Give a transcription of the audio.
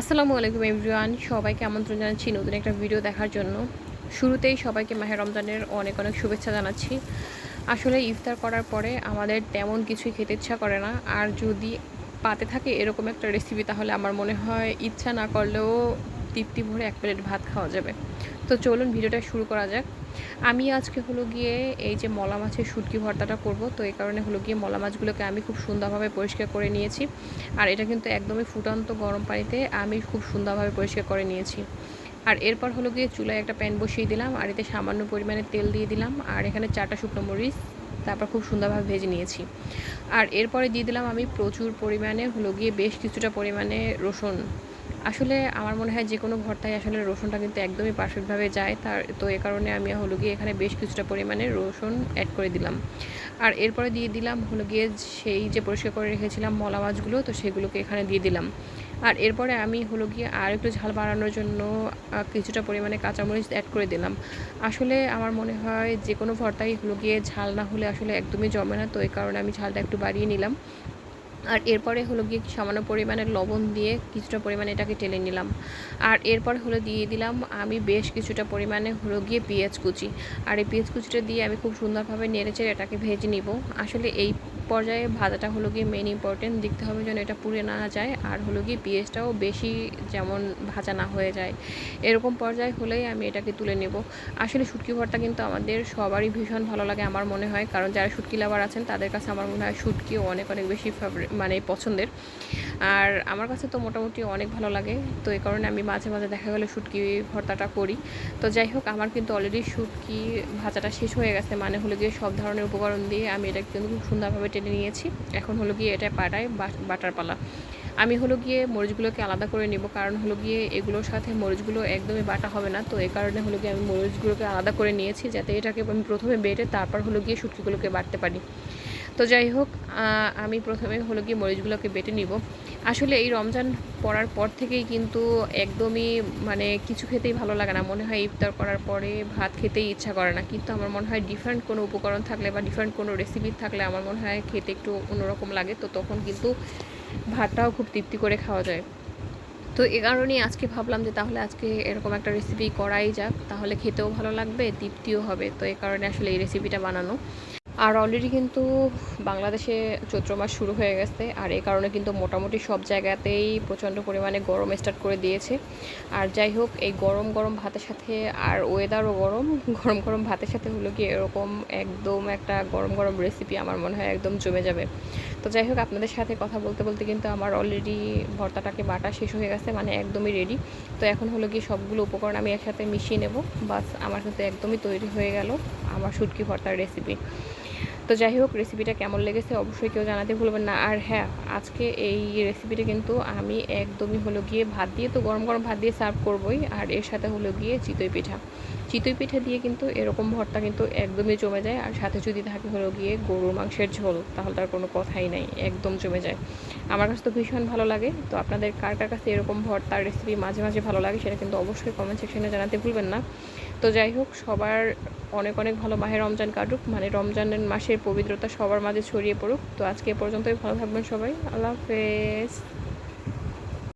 আসসালামু আলাইকুম এভরিওয়ান। সবাইকে আমন্ত্রণ জানাচ্ছি নতুন একটা ভিডিও দেখার জন্য। শুরুতেই সবাইকে মাহের রমজানের অনেক অনেক শুভেচ্ছা জানাচ্ছি। আসলে ইফতার করার পরে আমাদের তেমন কিছুই খেতে ইচ্ছা করে না। আর যদি পাতে থাকে এরকম একটা রেসিপি তাহলে আমার মনে হয় ইচ্ছা না করলেও তৃপ্তি ভরে এক প্লেট ভাত খাওয়া যাবে। তো চলুন ভিডিওটা শুরু করা যাক। আমি আজকে হলো গিয়ে এই যে মলা মাছের শুটকি ভর্তাটা করব, তো এই কারণে হলো গিয়ে মলা মাছগুলোকে আমি খুব সুন্দরভাবে পরিষ্কার করে নিয়েছি। আর এটা কিন্তু একদমই ফুটন্ত গরম পানিতে আমি খুব সুন্দরভাবে পরিষ্কার করে নিয়েছি। আর এরপর হলো গিয়ে চুলায় একটা প্যান বসিয়ে দিলাম, আর এতে সামান্য পরিমাণে তেল দিয়ে দিলাম, আর এখানে চারটা শুকনো মরিচ, তারপর খুব সুন্দরভাবে ভেজে নিয়েছি। আর এরপরে দিয়ে দিলাম আমি প্রচুর পরিমাণে হলো গিয়ে বেশ কিছুটা পরিমাণে রসুন। আসলে আমার মনে হয় যে কোনো ভর্তায় আসলে রসুনটা কিন্তু একদমই পারফেক্টভাবে যায়। তার, তো এ কারণে আমি হলো গিয়ে এখানে বেশ কিছুটা পরিমাণে রসুন অ্যাড করে দিলাম। আর এরপরে দিয়ে দিলাম হলো গিয়ে সেই যে পরিষ্কার করে রেখেছিলাম মলা মাছগুলো, তো সেগুলোকে এখানে দিয়ে দিলাম। আর এরপরে আমি হলো গিয়ে আর একটু ঝাল বাড়ানোর জন্য কিছুটা পরিমাণে কাঁচামরিচ অ্যাড করে দিলাম। আসলে আমার মনে হয় যে কোনো ভর্তাই হলো গিয়ে ঝাল না হলে আসলে একদমই জমে না, তো এই কারণে আমি ঝালটা একটু বাড়িয়ে নিলাম। আর এরপরে হলো গিয়ে সামান্য পরিমাণে লবণ দিয়ে কিছুটা পরিমাণে এটাকে টেলে নিলাম। আর এরপর হলো দিয়ে দিলাম আমি বেশ কিছুটা পরিমাণে হলো গিয়ে পেঁয়াজ কুচি। আর এই পেঁয়াজ কুচিটা দিয়ে আমি খুব সুন্দরভাবে নেড়েচেড়ে এটাকে ভেজে নিব। আসলে এই পর্যায়ে ভাজাটা হলো গিয়ে মেন ইম্পর্টেন্ট দেখতে হবে যেন এটা পুড়ে না যায়। আর হলো গিয়ে পেঁয়াজটাও বেশি যেমন ভাজা না হয়ে যায়। এরকম পর্যায়ে হলেই আমি এটাকে তুলে নেব। আসলে শুটকি ভর্তা কিন্তু আমাদের সবারই ভীষণ ভালো লাগে আমার মনে হয়। কারণ যারা শুটকি লাভার আছেন, তাদের কাছে আমার মনে হয় শুটকিও অনেক অনেক বেশি ফেভারিট মানে পছন্দের। আর আমার কাছে তো মোটামুটি অনেক ভালো লাগে। তো এই কারণে আমি মাঝে মাঝে দেখা গেলে শুটকি ভর্তাটা করি। তো যাই হোক, আমার কিন্তু অলরেডি শুটকি ভাজাটা শেষ হয়ে গেছে। মানে হলো গিয়ে সব ধরনের উপকরণ দিয়ে আমি এটা কিন্তু খুব সুন্দরভাবে টেনে নিয়েছি। এখন হলো গিয়ে এটা পাটায় বাটার পালা। আমি হলো গিয়ে মরিচগুলোকে আলাদা করে নিব। কারণ হলো গিয়ে এগুলোর সাথে মরিচগুলো একদমই বাটা হবে না। তো এই কারণে হলো গিয়ে আমি মরিচগুলোকে আলাদা করে নিয়েছি। যাতে এটাকে আমি প্রথমে বেটে তারপর হলো গিয়ে শুটকিগুলোকে বাটতে পারি। তো যাই হোক আমি প্রথমে হলো গিয়ে মরিচগুলোকে বেটে নিব। আসলে এই রমজান পড়ার পর থেকেই কিন্তু একদমই মানে কিছু খেতেই ভালো লাগে না। মনে হয় ইফতার করার পরে ভাত খেতেই ইচ্ছা করে না। কিন্তু আমার মনে হয় ডিফারেন্ট কোনো উপকরণ থাকলে বা ডিফারেন্ট কোনো রেসিপি থাকলে আমার মনে হয় খেতে একটু অন্যরকম লাগে। তো তখন কিন্তু ভাতটাও খুব তৃপ্তি করে খাওয়া যায়। তো এ কারণেই আজকে ভাবলাম যে তাহলে আজকে এরকম একটা রেসিপি করাই যাক। তাহলে খেতেও ভালো লাগবে, তৃপ্তিও হবে। তো এ কারণে আসলে এই রেসিপিটা বানানো। আর অলরেডি কিন্তু বাংলাদেশে চৈত্র মাস শুরু হয়ে গেছে, আর এই কারণে কিন্তু মোটামুটি সব জায়গাতেই প্রচণ্ড পরিমাণে গরম স্টার্ট করে দিয়েছে। আর যাই হোক, এই গরম গরম ভাতের সাথে আর ওয়েদারও গরম গরম গরম ভাতের সাথে হলো কি এরকম একদম একটা গরম গরম রেসিপি আমার মনে হয় একদম জমে যাবে। তো যাই হোক, আপনাদের সাথে কথা বলতে বলতে কিন্তু আমার অলরেডি ভর্তাটাকে বাটা শেষ হয়ে গেছে মানে একদমই রেডি তো এখন হলো কি সবগুলো উপকরণ আমি একসাথে মিশিয়ে নেব, বাস আমার কিন্তু একদমই তৈরি হয়ে গেল আমার শুটকি ভর্তার রেসিপি তো যাই হোক রেসিপিটা কেমন লেগেছে অবশ্যই কেউ জানাতে ভুলবেন না। আর হ্যাঁ আজকে এই রেসিপিটা কিন্তু আমি একদমই হলো গিয়ে ভাত দিয়ে, তো গরম গরম ভাত দিয়ে সার্ভ করবই। আর এর সাথে হলো গিয়ে চিতই পিঠা। চিতই পিঠা দিয়ে কিন্তু এরকম ভর্তা কিন্তু একদমই জমে যায়। আর সাথে যদি থাকে হলো গিয়ে গরুর মাংসের ঝোল, তাহলে তার কোনো কথাই নাই, একদম জমে যায়। আমার কাছে তো ভীষণ ভালো লাগে। তো আপনাদের কার কার কাছে এরকম ভর্তার রেসিপি মাঝে মাঝে ভালো লাগে সেটা কিন্তু অবশ্যই কমেন্ট সেকশনে জানাতে ভুলবেন না। তো যাই হোক, সবার অনেক অনেক ভালো মাহে রমজান কাটুক। মানে রমজানের মাসের পবিত্রতা সবার মাঝে ছড়িয়ে পড়ুক। তো আজকে পর্যন্তই, ভালো থাকবেন সবাই। আল্লাহ হাফেজ।